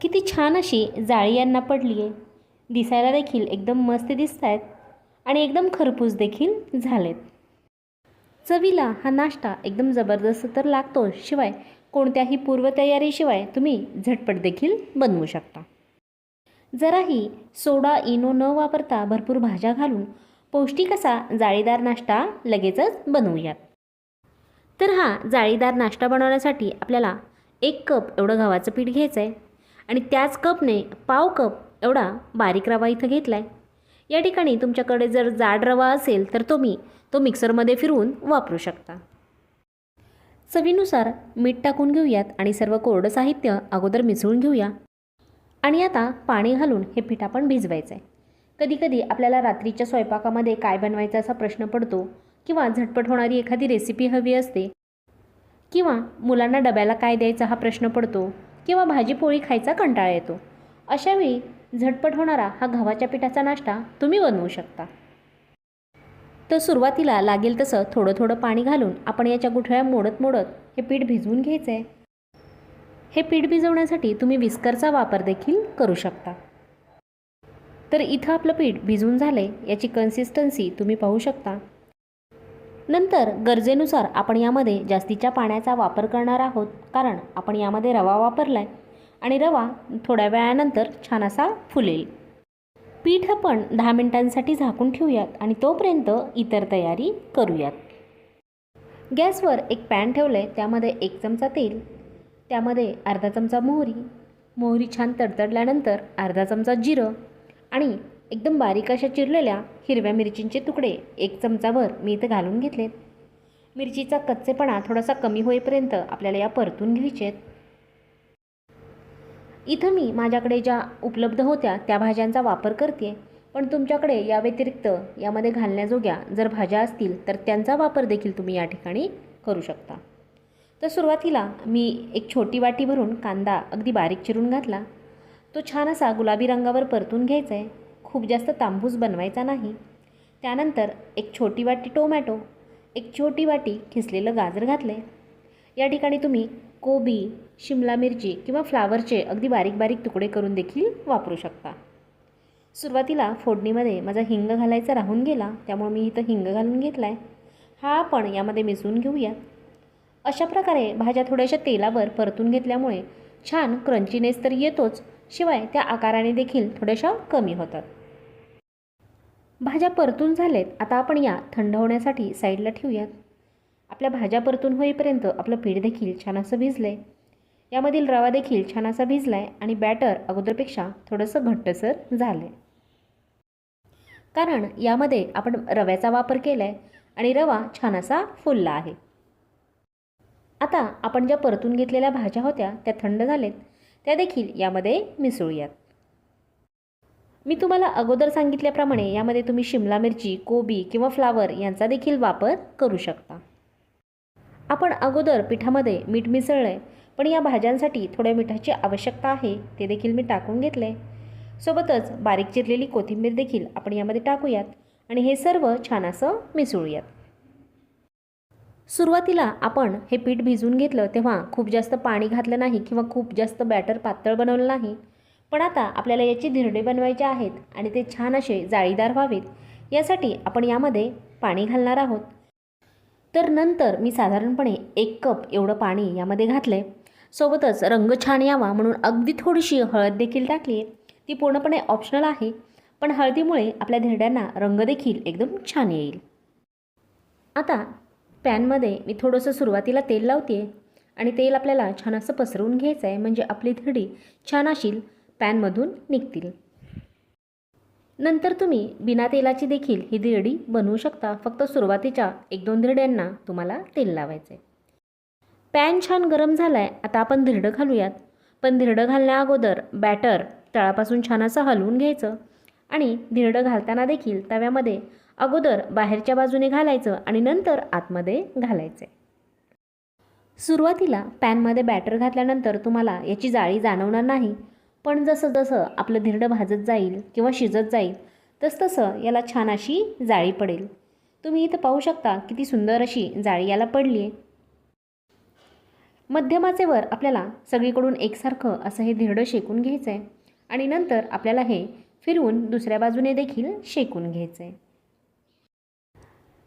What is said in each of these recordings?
किती छान अशी जाळी यांना पडली आहे. दिसायला देखील एकदम मस्त दिसत आहेत आणि एकदम खरपूस देखील झालेत. चवीला हा नाश्ता एकदम जबरदस्त तर लागतो शिवाय कोणत्याही पूर्वतयारीशिवाय तुम्ही झटपट देखील बनवू शकता. जराही सोडा इनो न वापरता भरपूर भाज्या घालून पौष्टिक असा जाळीदार नाश्ता लगेचच बनवूयात. तर हा जाळीदार नाश्ता बनवण्यासाठी आपल्याला एक कप एवढं गव्हाचं पीठ घ्यायचं आहे आणि त्याच कपने पाव कप एवढा बारीक रवा इथं घेतला आहे या ठिकाणी तुमच्याकडे जर जाड रवा असेल तर तुम्ही तो मिक्सरमध्ये फिरवून वापरू शकता. चवीनुसार मीठ टाकून घेऊयात आणि सर्व कोरडं साहित्य अगोदर मिसळून घेऊया. आणि आता पाणी घालून हे पीठ आपण भिजवायचं आहे कधीकधी आपल्याला रात्रीच्या स्वयंपाकामध्ये काय बनवायचा असा प्रश्न पडतो किंवा झटपट होणारी एखादी रेसिपी हवी असते किंवा मुलांना डब्याला काय द्यायचा हा प्रश्न पडतो किंवा भाजी पोळी खायचा कंटाळा येतो. अशावेळी झटपट होणारा हा गव्हाच्या पिठाचा नाश्ता तुम्ही बनवू शकता. तर सुरुवातीला लागेल तसं थोडं थोडं पाणी घालून आपण याच्या गुठळ्या मोडत मोडत हे पीठ भिजवून घ्यायचं आहे हे पीठ भिजवण्यासाठी तुम्ही विस्करचा वापर देखील करू शकता. तर इथं आपलं पीठ भिजून झालं आहे याची कन्सिस्टन्सी तुम्ही पाहू शकता. नंतर गरजेनुसार आपण यामध्ये जास्तीच्या पाण्याचा वापर करणार आहोत. कारण आपण यामध्ये रवा वापरला आहे आणि रवा थोड्या वेळानंतर छान असा फुलेल. पीठ आपण दहा मिनिटांसाठी झाकून ठेवूयात आणि तोपर्यंत इतर तयारी करूयात. गॅसवर एक पॅन ठेवलं आहे त्यामध्ये एक चमचा तेल त्यामध्ये अर्धा चमचा मोहरी. मोहरी छान तडतडल्यानंतर अर्धा चमचा जिरं आणि एकदम बारीक अशा चिरलेल्या हिरव्या मिरचींचे तुकडे एक चमचाभर मी इथं घालून घेतलेत. मिरचीचा कच्चेपणा थोडासा कमी होईपर्यंत आपल्याला या परतून घ्यायचे आहेत. इथं मी माझ्याकडे ज्या उपलब्ध होत्या त्या भाज्यांचा वापर करते. पण तुमच्याकडे या व्यतिरिक्त यामध्ये घालण्याजोग्या जर भाज्या असतील तर त्यांचा वापर देखील तुम्ही या ठिकाणी करू शकता. तर सुरुवातीला मी एक छोटी वाटी भरून कांदा अगदी बारीक चिरून घातला. तो छान असा गुलाबी रंगावर परतून घ्यायचा आहे. खूप जास्त तांबूस बनवायचा नाही. त्यानंतर एक छोटी वाटी टोमॅटो एक छोटी वाटी खिसलेलं गाजर घातले या ठिकाणी तुम्ही कोबी शिमला मिरची किंवा फ्लावरचे अगदी बारीक बारीक तुकडे करून देखील वापरू शकता. सुरुवातीला फोडणीमध्ये माझा हिंग घालायचा राहून गेला त्यामुळे मी इथं हिंग घालून घेतला आहे हा आपण यामध्ये मिसळून घेऊया. अशा प्रकारे भाज्या थोड्याशा तेलावर परतून घेतल्यामुळे छान क्रंचीनेस तर येतोच शिवाय त्या आकाराने देखील थोड्याशा कमी होतात. भाज्या परतून झालेत. आता आपण या थंड होण्यासाठी साईडला ठेवूयात. आपल्या भाज्या परतून होईपर्यंत आपलं पीठ देखील छान असं भिजलं आहे यामधील रवा देखील छान असा भिजला आहे आणि बॅटर अगोदरपेक्षा थोडंसं घट्टसर झालं आहे कारण यामध्ये आपण रव्याचा वापर केला आहे आणि रवा छान असा फुलला आहे. आता आपण ज्या परतून घेतलेल्या भाज्या होत्या त्या थंड झालेत. त्या देखील यामध्ये मिसळूयात. मी तुम्हाला अगोदर सांगितल्याप्रमाणे यामध्ये तुम्ही शिमला मिरची कोबी किंवा फ्लावर यांचा देखील वापर करू शकता. आपण अगोदर पिठामध्ये मीठ मिसळलं आहे पण या भाज्यांसाठी थोड्या मिठाची आवश्यकता आहे ते देखील मी टाकून घेतले. सोबतच बारीक चिरलेली कोथिंबीर देखील आपण यामध्ये टाकूयात आणि हे सर्व छान असं मिसळूयात. सुरुवातीला आपण हे पीठ भिजवून घेतलं तेव्हा खूप जास्त पाणी घातलं नाही किंवा खूप जास्त बॅटर पातळ बनवलं नाही. पण आता आपल्याला याची धिरडे बनवायचे आहेत आणि ते छान असे जाळीदार व्हावेत यासाठी आपण यामध्ये पाणी घालणार आहोत. तर नंतर मी साधारणपणे एक कप एवढं पाणी यामध्ये घातलं आहे सोबतच रंग छान यावा म्हणून अगदी थोडीशी हळद देखील टाकली आहे. ती पूर्णपणे ऑप्शनल आहे पण हळदीमुळे आपल्या धिरड्यांना रंग देखील एकदम छान येईल. आता पॅनमध्ये मी थोडंसं सुरुवातीला तेल लावते आणि तेल आपल्याला छान असं पसरवून घ्यायचं आहे म्हणजे आपली धिरडी छान अशी पॅनमधून निघतील. नंतर तुम्ही बिना तेलाची देखील ही धिरडी बनवू शकता. फक्त सुरुवातीच्या एक दोन धिरड्यांना तुम्हाला तेल लावायचं आहे पॅन छान गरम झाला आहे आता आपण धिरडं घालूयात. पण धिरडं घालण्या अगोदर बॅटर तळापासून छान असं हलवून घ्यायचं आणि धिरडं घालताना देखील तव्यामध्ये अगोदर बाहेरच्या बाजूने घालायचं आणि नंतर आतमध्ये घालायचं सुरुवातीला पॅनमध्ये बॅटर घातल्यानंतर तुम्हाला याची जाळी जाणवणार नाही. पण जसं जसं आपलं धिरडं भाजत जाईल किंवा शिजत जाईल तसतसं याला छान अशी जाळी पडेल. तुम्ही इथं पाहू शकता किती सुंदर अशी जाळी याला पडली आहे मध्यमाचेवर आपल्याला सगळीकडून एकसारखं असं हे धिरडं शेकून घ्यायचं आहे आणि नंतर आपल्याला हे फिरवून दुसऱ्या बाजूने देखील शेकून घ्यायचं आहे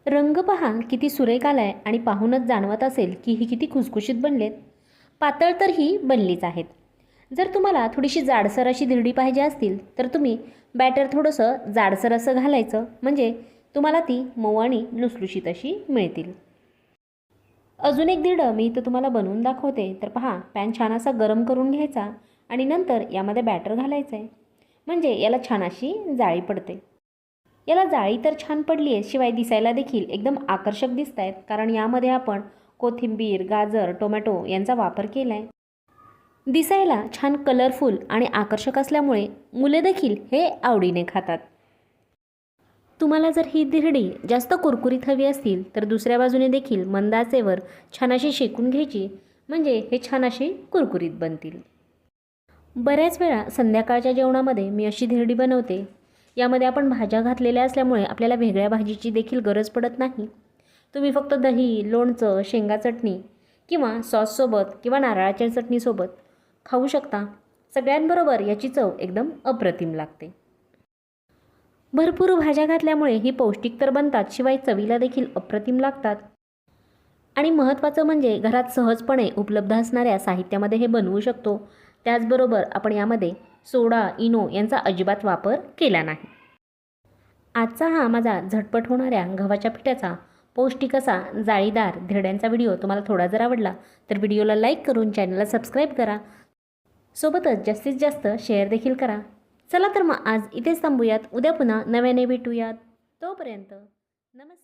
रंग पहा किती सुरेख आलाय आणि पाहूनच जाणवत असेल की ही किती खुसखुशीत बनलेत. पातळ तर ही बनलीच आहेत. जर तुम्हाला थोडीशी जाडसर अशी धिरडी पाहिजे असतील तर तुम्ही बॅटर थोडंसं जाडसर असं घालायचं म्हणजे तुम्हाला ती मऊ आणि लुसलुशीत अशी मिळतील. अजून एक दीड मी इथं तुम्हाला बनवून दाखवते. तर पहा पॅन छान असा गरम करून घ्यायचा आणि नंतर यामध्ये बॅटर घालायचं आहे म्हणजे याला छान अशी जाळी पडते. याला जाळी तर छान पडली आहे शिवाय दिसायला देखील एकदम आकर्षक दिसत आहेत कारण यामध्ये आपण कोथिंबीर गाजर टोमॅटो यांचा वापर केला आहे दिसायला छान कलरफुल आणि आकर्षक असल्यामुळे मुले देखील हे आवडीने खातात. तुम्हाला जर ही धिरडी जास्त कुरकुरीत हवी असतील तर दुसऱ्या बाजूने देखील मंद आचेवर छान अशी शेकून घ्यायची म्हणजे हे छान अशी कुरकुरीत बनतील. बऱ्याच वेळा संध्याकाळच्या जेवणामध्ये मी अशी धिरडी बनवते. यामध्ये आपण भाज्या घातलेल्या असल्यामुळे आपल्याला वेगळ्या भाजीची देखील गरज पडत नाही. तुम्ही फक्त दही लोणचं शेंगा चटणी किंवा सॉससोबत किंवा नारळाच्या चटणीसोबत खाऊ शकता. सगळ्यांबरोबर याची चव एकदम अप्रतिम लागते. भरपूर भाज्या घातल्यामुळे ही पौष्टिक तर बनतात शिवाय चवीला देखील अप्रतिम लागतात. आणि महत्त्वाचं म्हणजे घरात सहजपणे उपलब्ध असणाऱ्या साहित्यामध्ये हे बनवू शकतो. त्याचबरोबर आपण यामध्ये सोडा इनो यांचा अजिबात वापर केला नाही. आजचा हा माझा झटपट होणाऱ्या गव्हाच्या पिठाचा पौष्टिक असा जाळीदार धिरड्यांचा व्हिडिओ तुम्हाला थोडा जर आवडला तर व्हिडिओला लाईक करून चॅनलला सबस्क्राईब करा. सोबतच जास्तीत जास्त शेअर देखील करा. चला तर मग आज इथेच थांबूयात. उद्या पुन्हा नव्याने भेटूयात. तोपर्यंत नमस्कार.